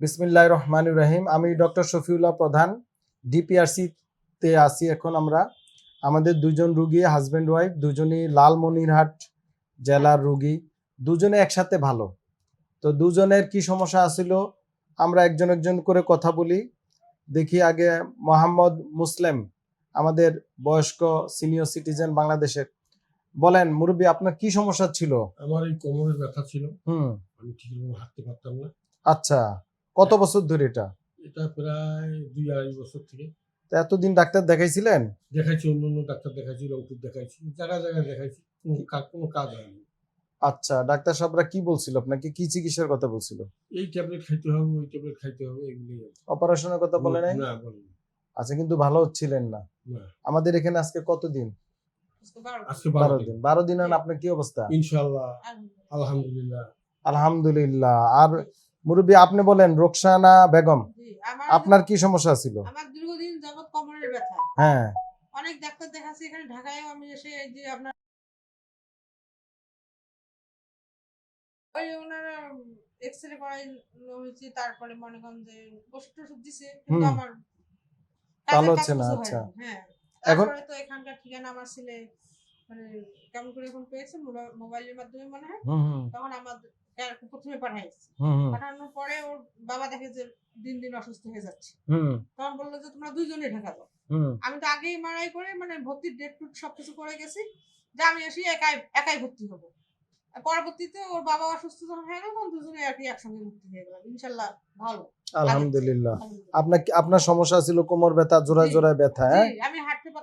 বিসমিল্লাহ রহমান রাহিম। আমি ডক্টর শফিউল্লাহ প্রধান ডিপিআরসি তে আছি এখন আমরা। আমাদের দুজন রুগী হাজব্যান্ড ওয়াইফ দুজনই লালমনিরহাট জেলার রুগী দুজনে একসাথে ভালো। তো দুজনের কি সমস্যা আছিল আমরা একজন একজন করে কথা বলি। দেখি আগে মোহাম্মদ মুসলিম আমাদের বয়স্ক সিনিয়র সিটিজেন বাংলাদেশের। বলেন মুরব্বী আপনার কি সমস্যা ছিল? আমার এই কোমরের ব্যথা ছিল। হুম। আমি ঠিক মতো হাঁটতে পারতাম না। আচ্ছা। কত বছর ধরে এটা? এটা প্রায় দুই আড়াই বছর থেকে। এতদিন ডাক্তার দেখাইছিলেন? দেখাইছি অন্য অন্য ডাক্তার দেখাইছি রংপুর দেখাইছি জায়গায় জায়গায় দেখাইছি কোনো কাজ হয়নি। আচ্ছা ডাক্তার সাহেবরা কি বলছিল? আপনাকে কি চিকিৎসার কথা বলছিল? এই ট্যাবলেট খাইতে হবে ওই ট্যাবলেট খাইতে হবে এগুলি অপারেশনের কথা বলে নাই? না বলেনি আচ্ছা কিন্তু ভালো হচ্ছিলেন না। আমাদের এখানে আজকে কতদিন আজকে বারো বারো দিন। দিন। বারো দিন আর আপনার কি অবস্থা? ইনশাল্লাহ আলহামদুলিল্লাহ। আলহামদুলিল্লাহ। আর মুরব্বী আপনি বলেন রোকসানা বেগম আপনার কি সমস্যা ছিল? আমার দীর্ঘদিন যাবত কোমরের ব্যথা। হ্যাঁ। অনেক ডাক্তার দেখাচ্ছি এখানে ঢাকায়ও আমি এসে যে আপনার ওই ওনারা এক্সরে করাই হয়েছে তারপরে মনে করেন যে টষুধ দিছে কিন্তু আমার ভালো হচ্ছে না, আচ্ছা। হ্যাঁ। এখন- তো এখানকার ঠিকানা আমার ছেলে মানে কেমন করে এখন পেয়েছে মোবাইলের মাধ্যমে মনে হয়? তখন আমার প্রথমে পাঠাইছে পাঠানোর পরে ওর বাবা দেখে যে দিন দিন অসুস্থ হয়ে যাচ্ছে। তখন বলল যে তোমরা দুইজনে ঢাকা যাও। আমি তো আগেই মারাই করে মানে ভর্তির ডেট টুট সবকিছু করে গেছি। যে আমি আসি একাই একাই ভর্তি হব। পরবর্তীতে ওর বাবা অসুস্থ যখন হয়ে গেল তখন দুজনে আর কি একসঙ্গে ভর্তি হয়ে গেলাম। ইনশাল্লাহ ভালো। আলহামদুলিল্লাহ। আপনার আপনার সমস্যা ছিল কোমর ব্যথা জোড়ায়। জোড়ায় ব্যথা হ্যাঁ? আমি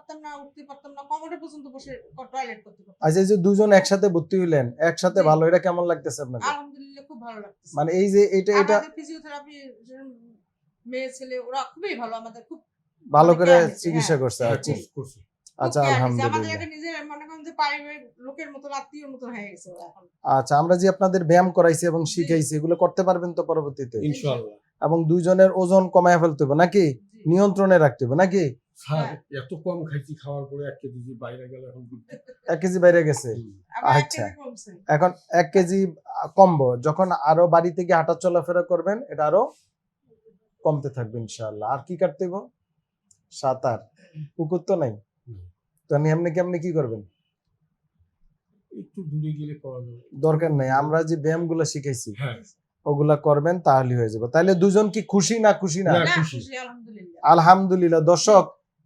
পারতাম না উঠতে পারতাম না কোমরে পর্যন্ত বসে টয়লেট করতে পারতাম। আচ্ছা এই যে দুজন একসাথে ভর্তি হইলেন একসাথে ভালো এটা কেমন লাগতেছে আলহামদুলিল্লাহ খুব ভালো লাগতেছে। মানে এই যে এটা এটা ফিজিওথেরাপি মেয়ে ছেলে ওরা খুবই ভালো আমাদের খুব ভালো করে চিকিৎসা হ্যাঁ। করছে হ্যাঁ, আচ্ছা। আচ্ছা আলহামদুলিল্লাহ। মনে হয়ে আচ্ছা আমরা যে আপনাদের ব্যায়াম করাইছি এবং শিখাইছি এগুলো করতে পারবেন তো পরবর্তীতে? এবং দুইজনের ওজন কমায় ফেলতে হবে নাকি? নিয়ন্ত্রণে রাখতে হবে নাকি? স্যার হ্যাঁ। এত কম খাইছি খাওয়ার পরে এক কেজি বাইরে গেলে এখন এক কেজি বাইরে গেছে হুম। আবার এক আচ্ছা। এখন এক কেজি কমবো যখন আরও বাড়ি থেকে হাঁটা চলাফেরা করবেন এটা আরও কমতে থাকবে ইনশাআল্লাহ আর কি কাটতে হইব? সাঁতার পুকুর তো নাই। তো এমনি কেমনি কি করবেন একটু দূরে গেলে পাওয়া যাবে দরকার নাই আমরা যে ব্যায়ামগুলা শিখাইছি হ্যাঁ ওগুলা করবেন তাহলে হয়ে যাবে তাহলে দুজন কি খুশি না খুশি না খুশি। খুশি, আলহামদুলিল্লাহ। আলহামদুলিল্লাহ দর্শক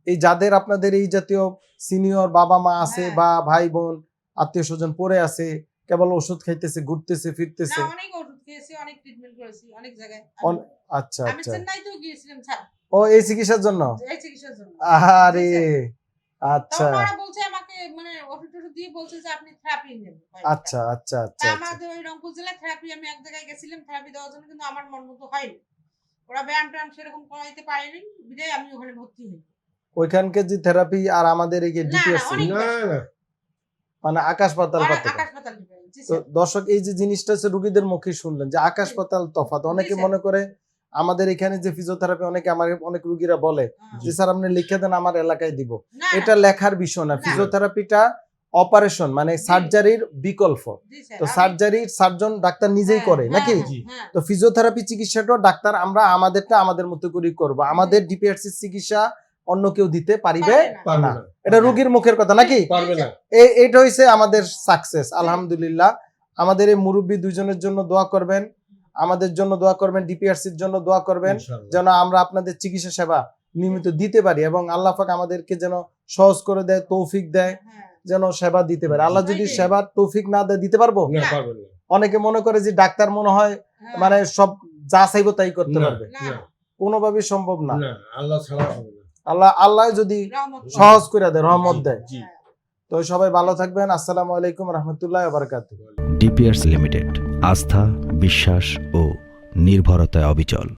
এই যাদের আপনাদের এই জাতীয় সিনিয়র বাবা মা আছে হ্যাঁ। বা ভাই বোন আত্মীয় স্বজন পড়ে আছে কেবল ওষুধ খাইতেছে ঘুরতেছে ফিরতেছে অনেক ওষুধ খেয়েছি, অনেক ট্রিটমেন্ট করেছি, অনেক জায়গায়। অন- আচ্ছা আমি আচ্ছা গিয়েছিলাম, স্যার, ও এই চিকিৎসার জন্য এই চিকিৎসার জন্য। আরে আচ্ছা ওরা বলছে আমাকে, মানে ওষুধ-টষুধ দিয়ে বলছে যে আপনি নেবেন আচ্ছা আচ্ছা আচ্ছা আচ্ছা আমাদের ওই রংপুর আমি এক জায়গায় গেছিলাম দেওয়ার জন্য, কিন্তু আমার মন মতো হয়নি। ওরা ব্যায়াম ট্যায়াম সেরকম করাইতে পারেনি, বিধায় আমি ওখানে ভর্তি হই। ওইখানকার যে থেরাপি আর আমাদের এই না, ডিপিএসসি না না। মানে আকাশ পাতাল পাতাল। তো দর্শক এই যে জিনিসটা হচ্ছে রুগীদের মুখে শুনলেন যে আকাশ পাতাল তফাত অনেকে মনে করে আমাদের এখানে যে ফিজিওথেরাপি অনেকে আমার অনেক রুগীরা বলে। যে স্যার আপনি লিখে দেন আমার এলাকায় দিব। এটা লেখার বিষয় না। ফিজিওথেরাপিটা অপারেশন মানে সার্জারির বিকল্প। তো সার্জারি সার্জন ডাক্তার নিজেই হ্যাঁ, করে হ্যাঁ, নাকি? হ্যাঁ। তো ফিজিওথেরাপি চিকিৎসাটাও ডাক্তার আমরা আমাদেরটা আমাদের মতো করেই করব। আমাদের ডিপিআরসি চিকিৎসা অন্য কেউ দিতে পারিবে পারবে না। এটা রোগীর মুখের কথা নাকি? পারবে এইটা হইছে আমাদের সাকসেস আলহামদুলিল্লাহ। আমাদের এই মুরব্বী দুজনের জন্য দোয়া করবেন। আমাদের জন্য দোয়া করবেন ডিপিআরসির জন্য দোয়া করবেন। যেন আমরা আপনাদের চিকিৎসা সেবা নিয়মিত দিতে পারি এবং আল্লাহ পাক আমাদেরকে যেন সহজ করে দেয় তৌফিক দেয় হ্যাঁ। যেন সেবা দিতে পারে। আল্লাহ যদি সেটাই। সেবার তৌফিক না দেয় দিতে পারব? না না। না। অনেকে মনে করে যে ডাক্তার মনে হয় হ্যাঁ। মানে সব যা চাইব তাই করতে পারবে। কোনোভাবেই সম্ভব না আল্লাহ ছাড়া হবে না। আল্লাহ আল্লাহ যদি সহজ করে দেয় রহমত দেয়। তো সবাই ভালো থাকবেন আসসালামু আলাইকুম রহমতুল্লাহ বারকাতুহ ডিপিআরস লিমিটেড আস্থা বিশ্বাস ও নির্ভরতায় অবিচল।